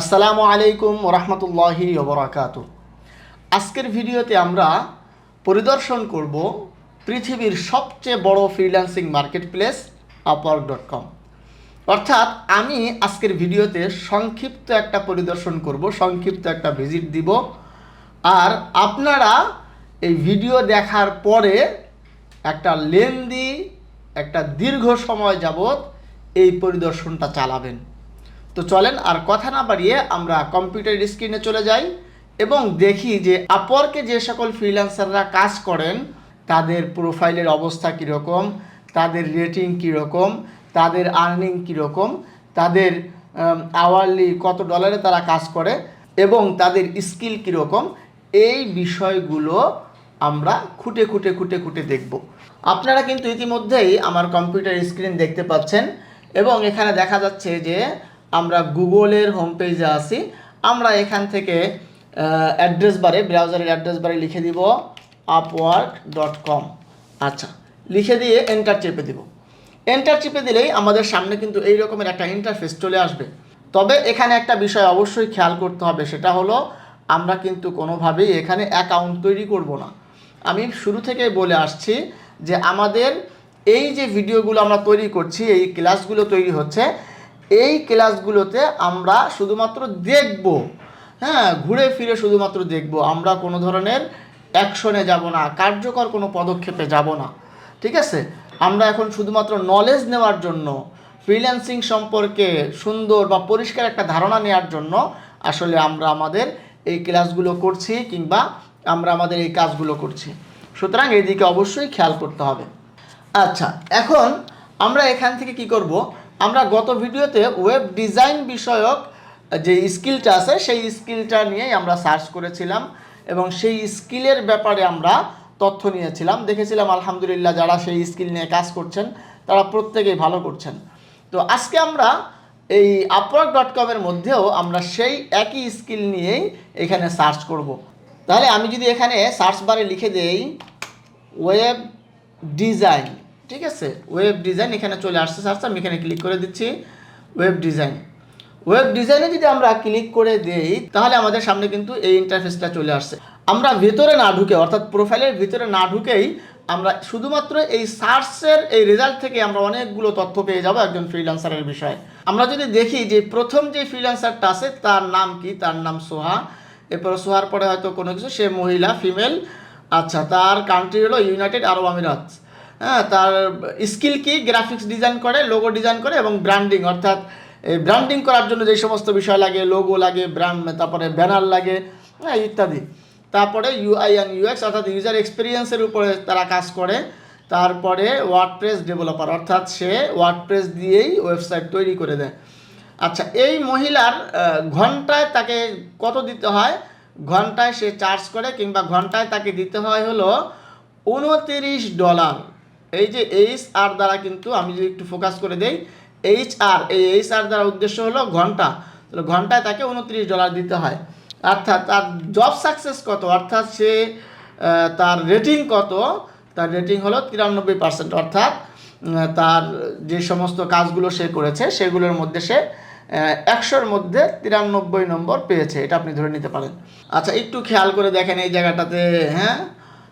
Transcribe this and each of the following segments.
আসসালামু আলাইকুম রহমতুল্লাহি ওবরাকাত আজকের ভিডিওতে আমরা পরিদর্শন করব পৃথিবীর সবচেয়ে বড় freelancing market place Upwork dot com অর্থাৎ আমি আজকের ভিডিওতে সংক্ষিপ্ত একটা পরিদর্শন করব, সংক্ষিপ্ত একটা ভিজিট দিব। আর আপনারা এই ভিডিও দেখার পরে একটা লেন্দি একটা দীর্ঘ সময় যাবত এই পরিদর্শনটা চালাবেন। তো চলেন আর কথা না বাড়িয়ে আমরা কম্পিউটার স্ক্রিনে চলে যাই এবং দেখি যে আপওয়ার্কে যে সকল ফ্রিল্যান্সাররা কাজ করেন, তাদের প্রোফাইলের অবস্থা কীরকম, তাদের রেটিং কীরকম, তাদের আর্নিং কীরকম, তাদের আওয়ারলি কত ডলারে তারা কাজ করে এবং তাদের স্কিল কীরকম, এই বিষয়গুলো আমরা খুঁটে খুঁটে খুঁটে খুঁটে দেখব। আপনারা কিন্তু ইতিমধ্যেই আমার কম্পিউটার স্ক্রিন দেখতে পাচ্ছেন এবং এখানে দেখা যাচ্ছে যে আমরা গুগলের হোম পেজে আছি। আমরা এখান থেকে অ্যাড্রেস বারে ব্রাউজারের অ্যাড্রেস বারে লিখে দিব আপওয়ার্ক ডট কম আচ্ছা লিখে দিয়ে এন্টার চেপে দিব। এন্টার চেপে দিলেই আমাদের সামনে কিন্তু এই রকমের একটা ইন্টারফেস চলে আসবে। তবে এখানে একটা বিষয় অবশ্যই খেয়াল করতে হবে, সেটা হলো আমরা কিন্তু কোনোভাবেই এখানে অ্যাকাউন্ট তৈরি করব না। আমি শুরু থেকেই বলে আসছি যে আমাদের এই যে ভিডিওগুলো আমরা তৈরি করছি, এই ক্লাসগুলো তৈরি হচ্ছে এই ক্লাসগুলোতে আমরা শুধুমাত্র দেখব হ্যাঁ ঘুরে ফিরে শুধুমাত্র দেখব। আমরা কোনো ধরনের অ্যাকশনে যাব না, কার্যকর কোনো পদক্ষেপে যাব না, ঠিক আছে? আমরা এখন শুধুমাত্র নলেজ নেওয়ার জন্য ফ্রিল্যান্সিং সম্পর্কে সুন্দর বা পরিষ্কার একটা ধারণা নেওয়ার জন্য আসলে আমরা আমাদের এই ক্লাসগুলো করছি কিংবা আমরা আমাদের এই কাজগুলো করছি। সুতরাং এদিকে অবশ্যই খেয়াল করতে হবে। আচ্ছা এখন আমরা এখান থেকে কি করব? আমরা গত ভিডিওতে ওয়েব ডিজাইন বিষয়ক যে স্কিলটা আছে, সেই স্কিলটা নিয়েই আমরা সার্চ করেছিলাম এবং সেই স্কিলের ব্যাপারে আমরা তথ্য নিয়েছিলাম। দেখেছিলাম, আলহামদুলিল্লাহ, যারা সেই স্কিল নিয়ে কাজ করছেন, তারা প্রত্যেকেই ভালো করছেন। তো আজকে আমরা এই আপওয়ার্ক ডট কমের মধ্যেও আমরা সেই একই স্কিল নিয়েই এখানে সার্চ করব। তাহলে আমি যদি এখানে সার্চ বারে লিখে দেই ওয়েব ডিজাইন ঠিক আছে? ওয়েব ডিজাইন এখানে চলে আসছে সার্চ আমি এখানে ক্লিক করে দিচ্ছি ওয়েব ডিজাইন ওয়েব ডিজাইনে যদি আমরা ক্লিক করে দেই, তাহলে আমাদের সামনে কিন্তু এই ইন্টারফেসটা চলে আসছে। আমরা ভিতরে না ঢুকে, অর্থাৎ প্রোফাইলের ভিতরে না ঢুকেই আমরা শুধুমাত্র এই সার্চের এই রেজাল্ট থেকে আমরা অনেকগুলো তথ্য পেয়ে যাব একজন ফ্রিল্যান্সারের বিষয়ে। আমরা যদি দেখি যে প্রথম যে ফ্রিল্যান্সারটা আছে, তার নাম কি? তার নাম সোহা। এরপর সোহার পরে হয়তো কোনো কিছু, সে মহিলা ফিমেল আচ্ছা তার কান্ট্রি হলো ইউনাইটেড আরব আমিরাত হ্যাঁ তার স্কিল কি? গ্রাফিক্স ডিজাইন করে লোগো ডিজাইন করে এবং ব্র্যান্ডিং অর্থাৎ ব্র্যান্ডিং করার জন্য যে সমস্ত বিষয় লাগে লোগো লাগে ব্র্যান্ড তারপরে ব্যানার লাগে হ্যাঁ ইত্যাদি। তারপরে ইউআই অ্যান্ড ইউএক্স অর্থাৎ ইউজার এক্সপিরিয়েন্সের উপরে তারা কাজ করে। তারপরে ওয়ার্ডপ্রেস ডেভেলপার অর্থাৎ সে ওয়ার্ডপ্রেস দিয়েই ওয়েবসাইট তৈরি করে দেয়। আচ্ছা এই মহিলার ঘন্টায় তাকে কত দিতে হয়? ঘন্টায় সে চার্জ করে কিংবা ঘন্টায় তাকে দিতে হয় হলো উনতিরিশ ডলার। এই যে এইচ আর দ্বারা কিন্তু আমি যদি একটু ফোকাস করে দেই এইচ আর এই এইচ আর দ্বারা উদ্দেশ্য হলো ঘণ্টা। তাহলে ঘন্টায় তাকে উনত্রিশ ডলার দিতে হয়। অর্থাৎ তার জব সাকসেস কত? অর্থাৎ সে তার রেটিং কত? তার রেটিং হলো তিরানব্বই পার্সেন্ট অর্থাৎ তার যে সমস্ত কাজগুলো সে করেছে, সেগুলোর মধ্যে সে একশোর মধ্যে তিরানব্বই নম্বর পেয়েছে। এটা আপনি ধরে নিতে পারেন। আচ্ছা একটু খেয়াল করে দেখেন এই জায়গাটাতে হ্যাঁ?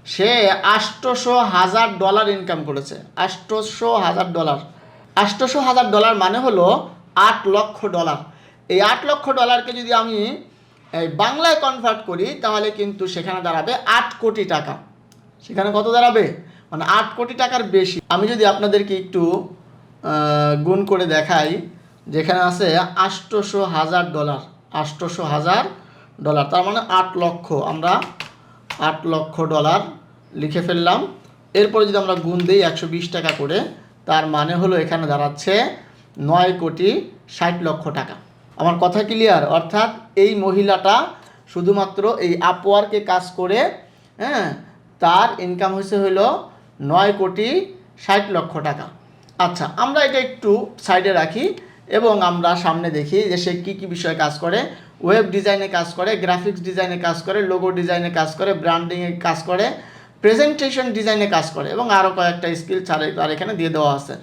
সে আষ্টশো হাজার ডলার ইনকাম করেছে। আষ্টশো হাজার ডলার। আষ্টশো হাজার ডলার মানে হলো আট লক্ষ ডলার। এই আট লক্ষ ডলারকে যদি আমি, এই বাংলায় কনভার্ট করি, তাহলে কিন্তু সেখানে দাঁড়াবে আট কোটি টাকা। সেখানে কত দাঁড়াবে? মানে আট কোটি টাকার বেশি। আমি যদি আপনাদেরকে একটু গুণ করে দেখাই, যেখানে আছে আষ্টশো হাজার ডলার। আষ্টশো হাজার ডলার। তার মানে আট লক্ষ। আমরা আট লক্ষ ডলার লিখে ফেললাম। এরপরে যদি আমরা গুণ দিই একশো বিশ টাকা করে, তার মানে হলো এখানে দাঁড়াচ্ছে নয় কোটি ষাট লক্ষ টাকা। আমার কথা ক্লিয়ার অর্থাৎ এই মহিলাটা শুধুমাত্র এই আপওয়ার্কে কাজ করে হ্যাঁ তার ইনকাম হয়েছে হলো নয় কোটি ষাট লক্ষ টাকা। আচ্ছা আমরা এটা একটু সাইডে রাখি। এবং আমরা সামনে দেখি যে সে কী কী বিষয়ে কাজ করে। ওয়েব ডিজাইনে কাজ করে গ্রাফিক্স ডিজাইনে কাজ করে লোগো ডিজাইনে কাজ করে ব্র্যান্ডিংয়ে কাজ করে প্রেজেন্টেশন ডিজাইনে কাজ করে এবং আরও কয়েকটা স্কিল ছাড়ে তার এখানে দিয়ে দেওয়া আছে।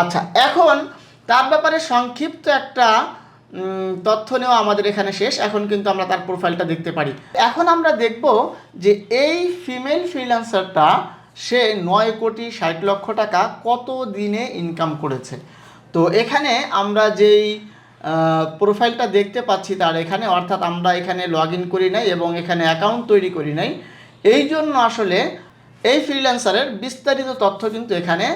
আচ্ছা এখন তার ব্যাপারে সংক্ষিপ্ত একটা তথ্য নেওয়া আমাদের এখানে শেষ। এখন কিন্তু আমরা তার প্রোফাইলটা দেখতে পারি। এখন আমরা দেখব যে এই ফিমেল ফ্রিল্যান্সারটা সে নয় কোটি ষাট লক্ষ টাকা কত দিনে ইনকাম করেছে। তো এখানে আমরা যেই প্রোফাইলটা দেখতে পাচ্ছি তার এখানে, অর্থাৎ আমরা এখানে লগ ইন করি নাই এবং এখানে অ্যাকাউন্ট তৈরি করি নাই। এই জন্য আসলে এই ফ্রিল্যান্সারের বিস্তারিত তথ্য কিন্তু এখানে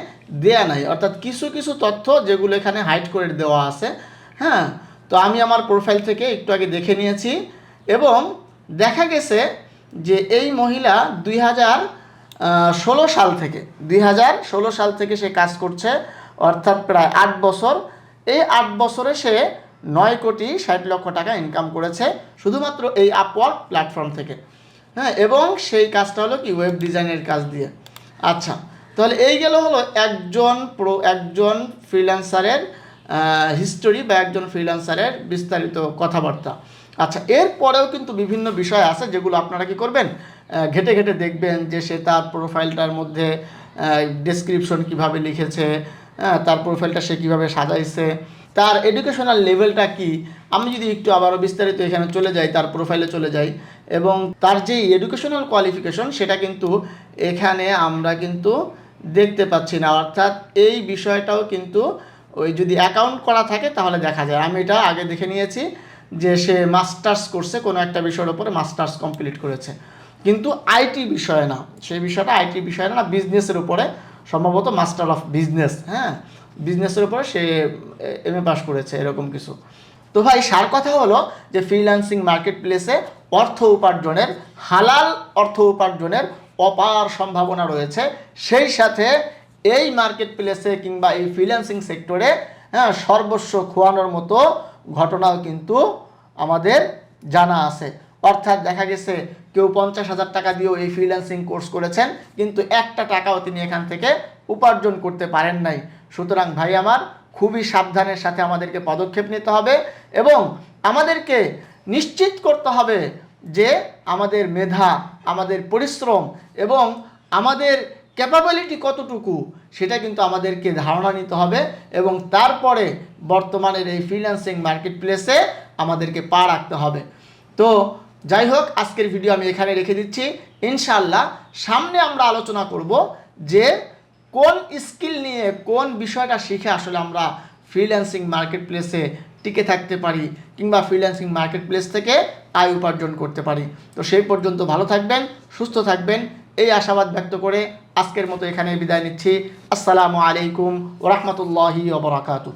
দেয়া নাই। অর্থাৎ কিছু কিছু তথ্য যেগুলো এখানে হাইড করে দেওয়া আছে। হ্যাঁ তো আমি আমার প্রোফাইল থেকে একটু আগে দেখে নিয়েছি এবং দেখা গেছে যে এই মহিলা দুই হাজার ষোলো সাল থেকে, দুই হাজার ষোলো সাল থেকে সে কাজ করছে অর্থাৎ প্রায় আট বছর। এই আট বছরে সে নয় কোটি ষাট লক্ষ টাকা ইনকাম করেছে শুধুমাত্র এই আপওয়ার্ক প্ল্যাটফর্ম থেকে। হ্যাঁ এবং সেই কাজটা হলো কি ওয়েব ডিজাইনের কাজ দিয়ে। আচ্ছা তাহলে এই গেল হলো একজন প্রো একজন ফ্রিল্যান্সারের হিস্টোরি বা একজন ফ্রিল্যান্সারের বিস্তারিত কথাবার্তা। আচ্ছা এরপরেও কিন্তু বিভিন্ন বিষয় আছে যেগুলো আপনারা কি করবেন? ঘেটে ঘেটে দেখবেন যে সে তার প্রোফাইলটার মধ্যে ডেসক্রিপশন কীভাবে লিখেছে হ্যাঁ, তার প্রোফাইলটা সে কীভাবে সাজাইছে তার এডুকেশনাল লেভেলটা কি? আমি যদি একটু আবারও বিস্তারিত এখানে চলে যাই তার প্রোফাইলে চলে যাই এবং তার যে এডুকেশনাল কোয়ালিফিকেশন সেটা কিন্তু এখানে আমরা কিন্তু দেখতে পাচ্ছি না। অর্থাৎ এই বিষয়টাও কিন্তু ওই যদি অ্যাকাউন্ট করা থাকে তাহলে দেখা যায়। আমি এটা আগে দেখে নিয়েছি যে সে মাস্টার্স করছে কোনো একটা বিষয়ের ওপরে মাস্টার্স কমপ্লিট করেছে। কিন্তু আইটি বিষয়ে না। সেই বিষয়টা আইটি বিষয়ে না বিজনেসের উপরে সম্ভবত মাস্টার অফ বিজনেস হ্যাঁ? বিজনেসের উপরে সে এম এ পাস করেছে, এরকম কিছু। তো ভাই, সার কথা হলো যে ফ্রিল্যান্সিং মার্কেট প্লেসে অর্থ উপার্জনের, হালাল অর্থ উপার্জনের অপার সম্ভাবনা রয়েছে। সেই সাথে এই মার্কেট প্লেসে কিংবা এই ফ্রিল্যান্সিং সেক্টরে হ্যাঁ সর্বস্ব খোয়ানোর মতো ঘটনাও কিন্তু আমাদের জানা আছে। অর্থাৎ দেখা গেছে কেউ পঞ্চাশ হাজার টাকা দিয়েও এই ফ্রিল্যান্সিং কোর্স করেছেন, কিন্তু একটা টাকাও তিনি এখান থেকে উপার্জন করতে পারেন নাই। সুতরাং ভাই আমার, খুবই সাবধানের সাথে আমাদেরকে পদক্ষেপ নিতে হবে এবং আমাদেরকে নিশ্চিত করতে হবে যে আমাদের মেধা, আমাদের পরিশ্রম এবং আমাদের ক্যাপাবিলিটি কতটুকু, সেটা কিন্তু আমাদেরকে ধারণা নিতে হবে এবং তারপরে বর্তমানের এই ফ্রিল্যান্সিং মার্কেট প্লেসে আমাদেরকে পা রাখতে হবে। তো যাই হোক আজকের ভিডিও আমি এখানে রেখে দিচ্ছি। ইনশাল্লাহ সামনে আমরা আলোচনা করব যে কোন স্কিল নিয়ে কোন বিষয়টা শিখে আসলে আমরা ফ্রিল্যান্সিং মার্কেট প্লেসে টিকে থাকতে পারি কিংবা ফ্রিল্যান্সিং মার্কেট প্লেস থেকে আয় উপার্জন করতে পারি। তো সেই পর্যন্ত ভালো থাকবেন, সুস্থ থাকবেন। এই আশাবাদ ব্যক্ত করে আজকের মতো এখানে বিদায় নিচ্ছি। আসসালামু আলাইকুম ওরহমতুল্লাহি ওবরাকাতু